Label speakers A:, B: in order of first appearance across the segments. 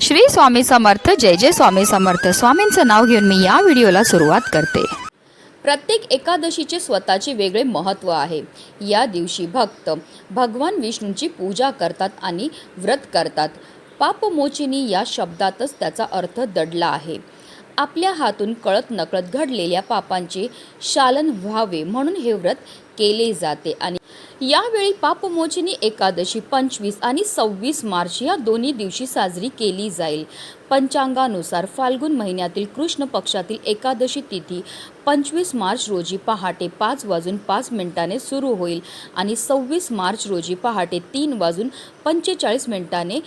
A: श्री स्वामी समर्थ जय जय स्वामी समर्थ. स्वामींचं नाव घेऊन मी या व्हिडिओला सुरुवात करते. प्रत्येक एकादशीचे स्वतःचे वेगळे महत्त्व आहे. या दिवशी भक्त भगवान विष्णूंची पूजा करतात आणि व्रत करतात. पापमोचिनी या शब्दातच त्याचा अर्थ दडला आहे. आपल्या हातून कळत नकळत घडलेल्या पापांचे शालन व्हावे म्हणून हे व्रत केले जाते आणि यावेळी पापमोचनी एकादशी पंचवीस आणि सव्वीस मार्च या दोन्ही दिवशी साजरी केली जाईल. पंचांगानुसार फाल्गुन महिन्यातील कृष्ण पक्षातील एकादशी तिथी पंचवीस मार्च रोजी पहाटे पाच वाजून पाच मिनिटाने सुरू होईल आणि सव्वीस मार्च रोजी पहाटे तीन वाजून पंचेचाळीस मिनिटाने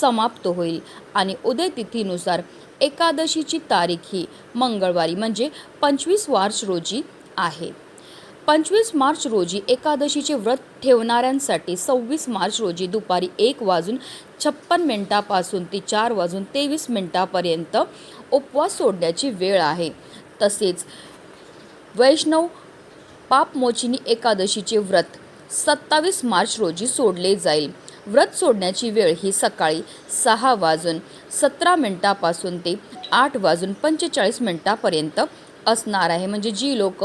A: समाप्त होईल. आणि उदय तिथीनुसार एकादशीची तारीख ही मंगळवारी म्हणजे पंचवीस मार्च रोजी आहे. पंचवीस मार्च रोजी एकादशीचे व्रत ठेवणाऱ्यांसाठी सव्वीस मार्च रोजी दुपारी एक वाजून छप्पन मिनिटापासून ते चार वाजून तेवीस मिनिटापर्यंत उपवास सोडण्याची वेळ आहे. तसेच वैष्णव पापमोचिनी एकादशीचे व्रत सत्तावीस मार्च रोजी सोडले जाईल. व्रत सोडण्याची वेळ ही सकाळी सहा वाजून सतरा मिनिटापासून ते आठ वाजून पंचेचाळीस मिनिटापर्यंत असणार आहे. म्हणजे जी लोक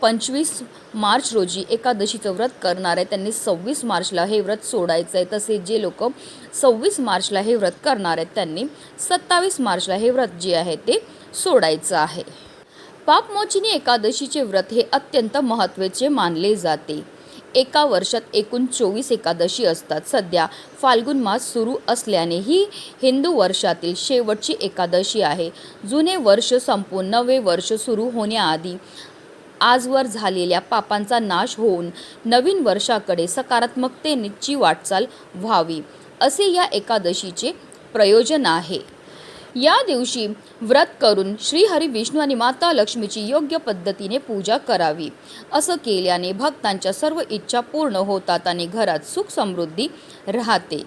A: पंचवीस मार्च रोजी एकादशीचं व्रत करणार आहे त्यांनी सव्वीस मार्चला हे व्रत सोडायचं आहे. तसेच जे लोक सव्वीस मार्चला हे व्रत करणार आहेत त्यांनी सत्तावीस मार्चला हे व्रत जे आहे ते सोडायचं आहे. पापमोचिनी एकादशीचे व्रत हे अत्यंत महत्त्वाचे मानले जाते. एका वर्षात एकूण चोवीस एकादशी असतात. सध्या फाल्गुन मास सुरू असल्याने ही हिंदू वर्षातील शेवटची एकादशी आहे. जुने वर्ष संपून नवे वर्ष सुरू होण्याआधी आजवर झालेल्या पापांचा नाश होऊन नवीन वर्षाकडे सकारात्मकतेची वाटचाल व्हावी असे या एकादशीचे प्रयोजन आहे. या दिवशी व्रत करून श्रीहरी विष्णू आणि माता लक्ष्मीची योग्य पद्धतीने पूजा करावी. असं केल्याने भक्तांच्या सर्व इच्छा पूर्ण होतात आणि घरात सुख समृद्धी राहते.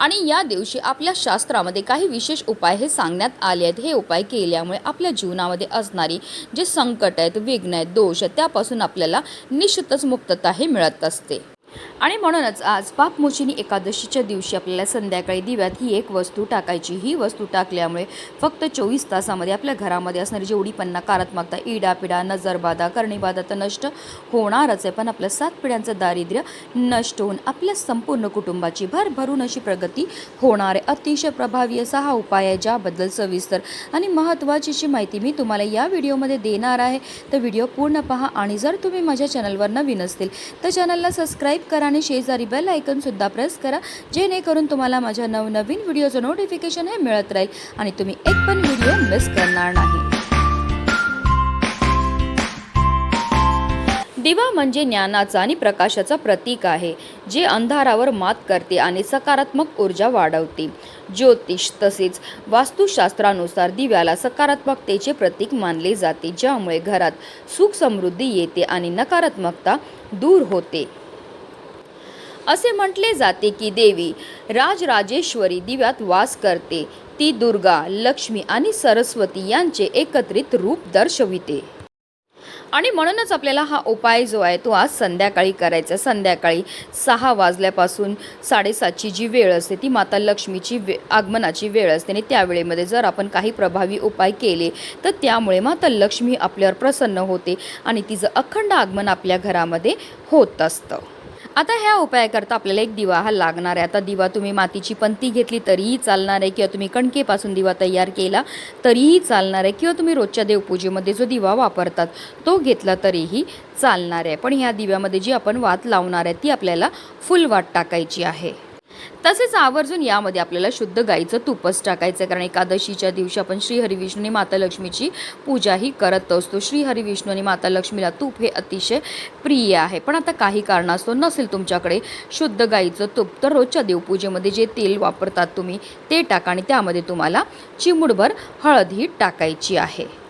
A: आणि या दिवशी आपल्या शास्त्रामध्ये काही विशेष उपाय हे सांगण्यात आले आहेत. हे उपाय केल्यामुळे आपल्या जीवनामध्ये असणारी जे संकट आहेत विघ्न आहेत दोष आहेत त्यापासून आपल्याला निश्चितच मुक्तता हे मिळत असते. आणि म्हणूनच आज पापमोचिनी एकादशीच्या दिवशी आपल्याला संध्याकाळी दिव्यात ही एक वस्तू टाकायची. ही वस्तू टाकल्यामुळे फक्त चोवीस तासामध्ये आपल्या घरामध्ये असणारी जेवढी पण नकारात्मकता इडापिडा नजरबाधा करणीबाधा तर नष्ट होणारच आहे. पण आपल्या सात पिढ्यांचं दारिद्र्य नष्ट होऊन आपल्या संपूर्ण कुटुंबाची भरभरून अशी प्रगती होणार आहे. अतिशय प्रभावी असा हा उपाय आहे ज्याबद्दल सविस्तर आणि महत्त्वाची माहिती मी तुम्हाला या व्हिडिओमध्ये देणार आहे. तर व्हिडिओ पूर्ण पहा आणि जर तुम्ही माझ्या चॅनलवर नवीन असतील तर चॅनलला सबस्क्राईब करा आणि शेजारी बेल आयकनसुद्धा प्रेस करा. जेणेकरून तुम्हाला माझ्या नवनवीन व्हिडिओचं नोटिफिकेशन हे मिळत राहील. आणि तुम्ही एक पण व्हिडिओ मिस करणार नाही. दिवा म्हणजे ज्ञानाचा आणि प्रकाशाचा प्रतीक आहे जे अंधारावर मात करते आणि सकारात्मक ऊर्जा वाढवते. ज्योतिष तसेच वास्तुशास्त्रानुसार दिव्याला सकारात्मकतेचे प्रतीक मानले जाते ज्यामुळे घरात सुख समृद्धी येते आणि नकारात्मकता दूर होते. असे म्हटले जाते की देवी राजराजेश्वरी दिव्यात वास करते. ती दुर्गा लक्ष्मी आणि सरस्वती यांचे एकत्रित रूप दर्शविते. आणि म्हणूनच आपल्याला हा उपाय जो आहे तो आज संध्याकाळी करायचा संध्याकाळी सहा वाजल्यापासून साडेसातची जी वेळ असते ती माता लक्ष्मीची वे आगमनाची वेळ असते. आणि त्या वेळेमध्ये जर आपण काही प्रभावी उपाय केले तर त्यामुळे माता लक्ष्मी आपल्यावर प्रसन्न होते आणि तिचं अखंड आगमन आपल्या घरामध्ये होत असतं. आता ह्या उपायाकरता आपल्याला एक दिवा हा लागणार आहे. आता दिवा तुम्ही मातीची पंती घेतली तरीही चालणार आहे किंवा तुम्ही कणकेपासून दिवा तयार केला तरीही चालणार आहे किंवा तुम्ही रोजच्या देवपूजेमध्ये जो दिवा वापरतात तो घेतला तरीही चालणार आहे. पण ह्या दिव्यामध्ये जी आपण वात लावणार आहे ती आपल्याला फुल वाट टाकायची आहे. तसेच आवर्जून यामध्ये आपल्याला शुद्ध गाईचं तूपच टाकायचं आहे कारण एकादशीच्या दिवशी आपण श्री आणि माता लक्ष्मीची पूजाही करत असतो. श्री हरिविष्णू आणि माता लक्ष्मीला तूप हे अतिशय प्रिय आहे. पण आता काही कारणास्तव नसेल तुमच्याकडे शुद्ध गाईचं तूप तर रोजच्या देवपूजेमध्ये जे तेल वापरतात तुम्ही ते टाका आणि त्यामध्ये तुम्हाला चिमुडभर हळद ही टाकायची आहे.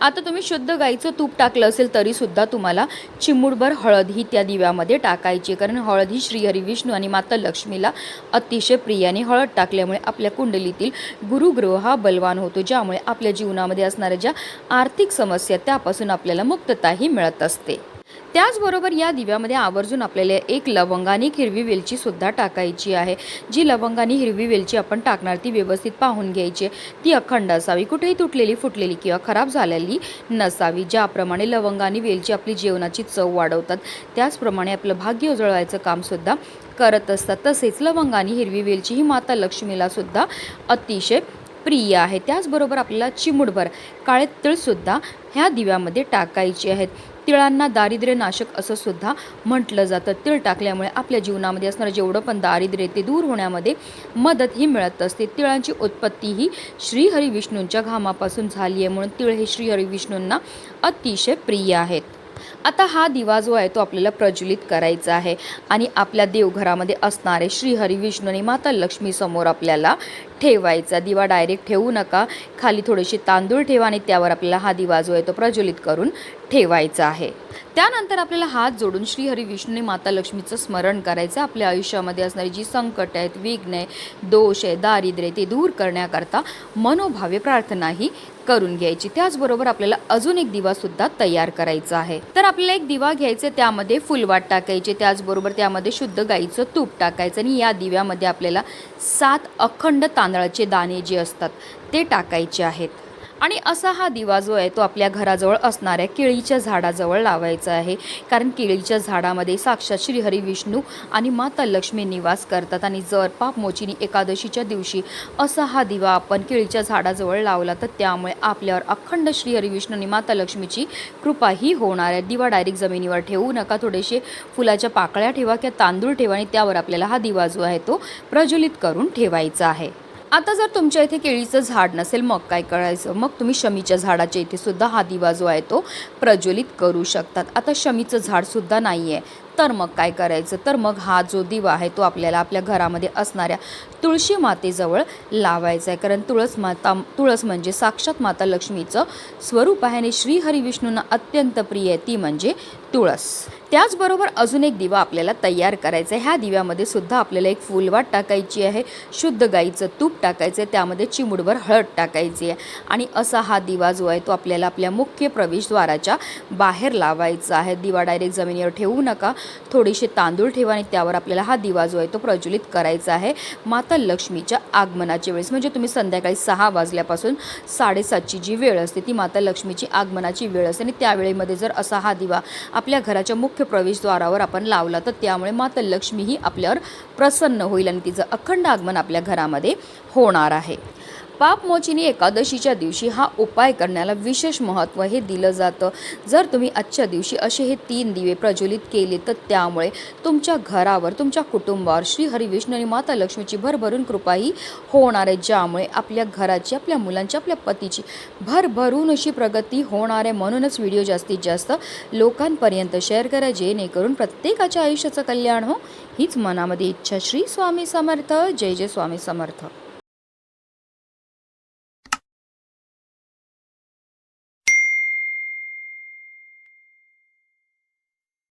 A: आता तुम्ही शुद्ध गाईचं तूप टाकलं असेल तरीसुद्धा तुम्हाला चिमूटभर हळद ही त्या दिव्यामध्ये टाकायची कारण हळद ही श्रीहरी विष्णू आणि माता लक्ष्मीला अतिशय प्रिय आणि हळद टाकल्यामुळे आपल्या कुंडलीतील गुरुग्रह हा बलवान होतो ज्यामुळे आपल्या जीवनामध्ये असणाऱ्या ज्या आर्थिक समस्या त्यापासून आपल्याला मुक्तताही मिळत असते. त्याचबरोबर या दिव्यामध्ये आवर्जून आपल्याला एक लवंगानी हिरवी वेलची सुद्धा टाकायची आहे. जी लवंगानी हिरवी वेलची आपण टाकणार ती व्यवस्थित पाहून घ्यायची आहे. ती अखंड असावी. कुठेही तुटलेली फुटलेली किंवा खराब झालेली नसावी. ज्याप्रमाणे लवंगानी वेलची आपली जेवणाची चव वाढवतात त्याचप्रमाणे आपलं भाग्य उजळवायचं कामसुद्धा करत असतात. तसेच लवंगानी हिरवी वेलची ही माता लक्ष्मीला सुद्धा अतिशय प्रिय आहे. त्याचबरोबर आपल्याला चिमुडभर काळे तिळसुद्धा ह्या दिव्यामध्ये टाकायची आहेत. तिळांना दारिद्र्य नाशक असं सुद्धा म्हटलं जातं. तिळ टाकल्यामुळे आपल्या जीवनामध्ये असणारं जेवढं पण दारिद्र्य ते दूर होण्यामध्ये मदत ही मिळत असते. तिळांची उत्पत्ती ही श्रीहरी विष्णूंच्या घामापासून झाली आहे म्हणून तिळ हे श्रीहरी विष्णूंना अतिशय प्रिय आहेत. आता हा दिवा जो आहे तो आपल्याला प्रज्वलित करायचा आहे आणि आपल्या देवघरामध्ये असणारे श्रीहरी विष्णू आणि माता लक्ष्मी समोर आपल्याला ठेवायचा. दिवा डायरेक्ट ठेवू नका. खाली थोडेसे तांदूळ ठेवा आणि त्यावर आपल्याला हा दिवा जो आहे तो प्रज्वलित करून ठेवायचा आहे. त्यानंतर आपल्याला हात जोडून श्रीहरी विष्णूने माता लक्ष्मीचं स्मरण करायचं. आपल्या आयुष्यामध्ये असणारी जी संकट आहेत विघ्न आहे दोष आहे दारिद्र्य ते दूर करण्याकरता मनोभावे प्रार्थनाही करून घ्यायची. त्याचबरोबर आपल्याला अजून एक दिवा सुद्धा तयार करायचा आहे. तर आपल्याला एक दिवा घ्यायचे त्यामध्ये फुलवाट टाकायचे. त्याचबरोबर त्यामध्ये शुद्ध गाईचं तूप टाकायचं आणि या दिव्यामध्ये आपल्याला सात अखंड तांदळाचे दाणे जे असतात ते टाकायचे आहेत. आणि असा हा दिवा जो आहे तो आपल्या घराजवळ असणाऱ्या केळीच्या झाडाजवळ लावायचा आहे. कारण केळीच्या झाडामध्ये साक्षात श्रीहरी विष्णू आणि माता लक्ष्मी निवास करतात आणि जर पापमोचिनी एकादशीच्या दिवशी असा हा दिवा आपण केळीच्या झाडाजवळ लावला तर त्यामुळे आपल्यावर अखंड श्रीहरी विष्णू आणि माता लक्ष्मीची कृपाही होणार आहे. दिवा डायरेक्ट जमिनीवर ठेवू नका थोडेसे फुलाच्या पाकळ्या ठेवा किंवा तांदूळ ठेवा आणि त्यावर आपल्याला हा दिवा जो आहे तो प्रज्वलित करून ठेवायचा आहे. आता जर तुमच्या इथे केळीचं झाड नसेल मग काय करायचं? मग तुम्ही शमीच्या झाडाच्या इथे सुद्धा हा दिवा जो आहे तो प्रज्वलित करू शकतात. आता शमीचं झाडसुद्धा नाही आहे तर मग काय करायचं? तर मग हा जो दिवा आहे तो आपल्याला आपल्या घरामध्ये असणाऱ्या तुळशी मातेजवळ लावायचा आहे कारण तुळस माता तुळस म्हणजे साक्षात माता लक्ष्मीचं स्वरूप आहे आणि श्रीहरी विष्णूंना अत्यंत प्रिय आहे ती म्हणजे तुळस. त्याचबरोबर अजून एक दिवा आपल्याला तयार करायचा आहे ह्या दिव्यामध्ये सुद्धा आपल्याला एक फुलवाट टाकायची आहे शुद्ध गाईचं तूप टाकायचं आहे त्यामध्ये चिमुडभर हळद टाकायची आहे आणि असा हा दिवा जो आहे तो आपल्याला आपल्या मुख्य प्रवेशद्वाराच्या बाहेर लावायचा आहे. दिवा डायरेक्ट जमिनीवर ठेवू नका. थोडेसे तांदूळ ठेवा आणि त्यावर आपल्याला हा दिवा जो आहे तो प्रज्वलित करायचा आहे. माता लक्ष्मीच्या आगमनाच्या वेळेस म्हणजे तुम्ही संध्याकाळी सहा वाजल्यापासून साडेसातची जी वेळ असते ती माता लक्ष्मीची आगमनाची वेळ असते. आणि त्यावेळेमध्ये जर असा हा दिवा आपल्या घराच्या मुख्य प्रवेशद्वारावर आपण लावला तर त्यामुळे माता लक्ष्मी ही आपल्यावर प्रसन्न होईल आणि तिचं अखंड आगमन आपल्या घरामध्ये होणार आहे. पापमोचिनी एकादशीच्या दिवशी हा उपाय करण्याला विशेष महत्त्व हे दिलं जातं. जर तुम्ही आजच्या दिवशी असे हे तीन दिवे प्रज्वलित केले तर त्यामुळे तुमच्या घरावर तुमच्या कुटुंबावर श्री हरिविष्णू आणि माता लक्ष्मीची भरभरून कृपाही होणार आहे. ज्यामुळे आपल्या घराची आपल्या मुलांची आपल्या पतीची भरभरून अशी प्रगती होणार आहे. म्हणूनच व्हिडिओ जास्तीत जास्त लोकांपर्यंत शेअर करा जेणेकरून प्रत्येकाच्या आयुष्याचं कल्याण हो. हीच मनामध्ये इच्छा. श्री स्वामी समर्थ. जय जय स्वामी समर्थ.